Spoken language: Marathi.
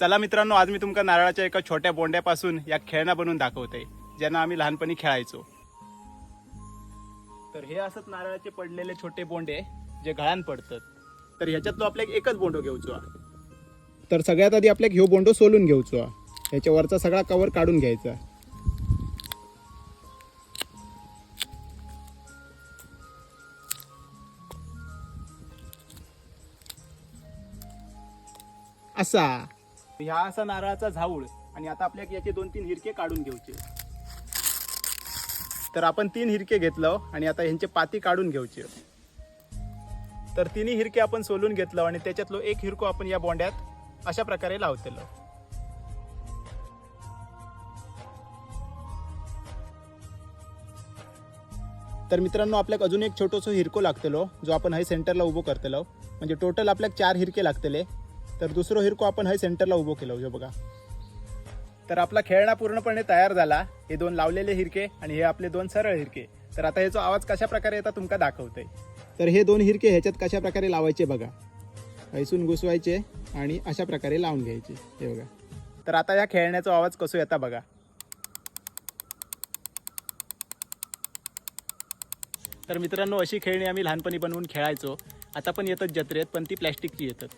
चला मित्रांनो आज मी तुमका नारळाच्या एका छोट्या बोंड्यापासून या खेळणा बनवून दाखवते ज्यांना आम्ही लहानपणी खेळायचो. तर हे असत नारळाचे पडलेले छोटे बोंडे जे गळान पडतात. तर ह्याच्यातलो आपल्याक एकच बोंडो घेऊचो. तर सगळ्यात आधी आपल्याक ह्यो बोंडो सोलून घेऊचो. ह्याच्यावरचा सगळा कवर काढून घ्यायचा. असा. ह्या असा नारळाचा झाऊळ आणि आता आपल्या याचे दोन तीन हिरके काढून घ्यायचे तर आपण तीन हिरके घेतलं आणि आता ह्यांचे पाती काढून घ्यायचे तर तिन्ही हिरके आपण सोलून घेतलं आणि त्याच्यातलो एक हिरको आपण या बोंड्यात अशा प्रकारे लावतेलो. तर मित्रांनो आपल्याक अजून एक छोटोसो हिरको लागतलो जो आपण हे सेंटरला उभो करतलो. म्हणजे टोटल आपल्याक चार हिरके लागतले. तर दुसरो हिरको आपण हे सेंटरला उभो केलं जो बघा. तर आपला खेळणा पूर्णपणे तयार झाला. हे दोन लावलेले हिरके आणि हे आपले दोन सरळ हिरके. तर आता ह्याचा आवाज कशा प्रकारे येतात तुमका दाखवतंय तर हे दोन हिरके ह्याच्यात कशा प्रकारे लावायचे बघा. हैसून घुसवायचे आणि अशा प्रकारे लावून घ्यायचे. हे बघा. तर आता या खेळण्याचा आवाज कसो येता बघा. तर मित्रांनो अशी खेळणी आम्ही लहानपणी बनवून खेळायचो. आता पण येतात जत्रेत पण ती प्लॅस्टिकची येतात.